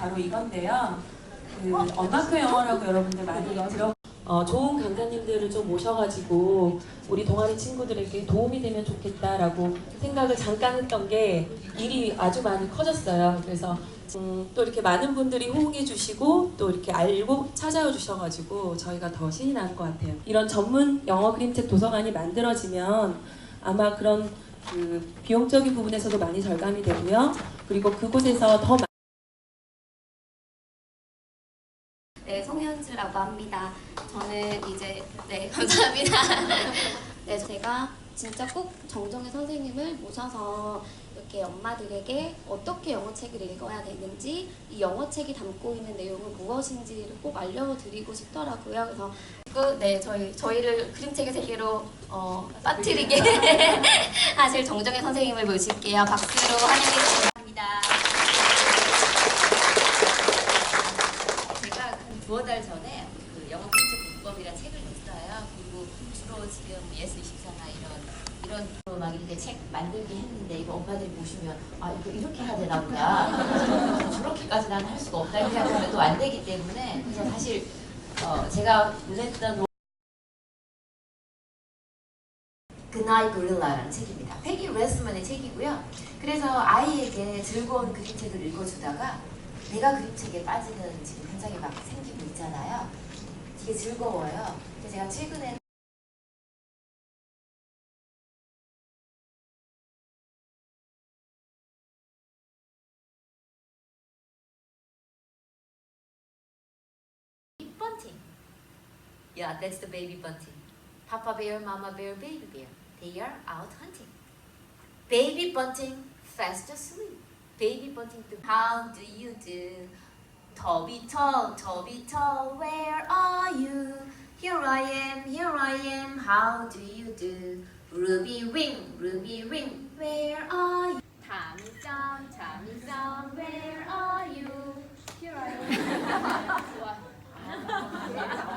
바로 이건데요. 그 언마크 영어라고 여러분들 많이 들어. 어, 좋은 강사님들을 좀 모셔가지고 우리 동아리 친구들에게 도움이 되면 좋겠다라고 생각을 잠깐 했던 게 일이 아주 많이 커졌어요. 그래서 음, 또 이렇게 많은 분들이 호응해 주시고 또 이렇게 알고 찾아와 주셔가지고 저희가 더 신이 난것 같아요. 이런 전문 영어 그림책 도서관이 만들어지면 아마 그런 그 비용적인 부분에서도 많이 절감이 되고요. 그리고 그곳에서 더 네, 송현주라고 합니다. 저는 이제 네 감사합니다. 네, 제가 진짜 꼭 정정의 선생님을 모셔서 이렇게 엄마들에게 어떻게 영어 책을 읽어야 되는지 이 영어 책이 담고 있는 내용은 무엇인지를 꼭 알려드리고 싶더라고요. 그래서 그, 네 저희 저희를 그림책의 세계로 어, 빠뜨리게 하실 정정의 선생님을 모실게요. 박수로 환영해 주십니다. 제가 한 두어 달 전에 그 영어 그림책 문법이라는 책을 냈어요. 그리고 주로 지금 예스24나 이런 이런 거막 이렇게 책 만들기 했는데 이거 엄마들이 보시면 아 이거 이렇게 해야 되나 보다. 저렇게까지 난 할 수가 없다 이렇게 생각하면 또 안 되기 때문에 그래서 사실 어, 제가 보냈던 그나이 고릴라라는 책입니다. 패기 레스먼의 책이고요. 그래서 아이에게 즐거운 그림책을 읽어주다가 내가 그림 책에 빠지는 지금 현상이 막 생기고 있잖아요. 되게 즐거워요. 그래서 제가 최근에 bunting. Yeah, that's the baby bunting. Papa bear, mama bear, baby bear. They are out hunting. Baby bunting, fast asleep. Baby bunting, how do you do? Toby tall, Toby tall, where are you? Here I am, here I am, how do you do? Ruby ring, ruby ring, where are you? Tommy down, Tommy down, where are you? Here I am.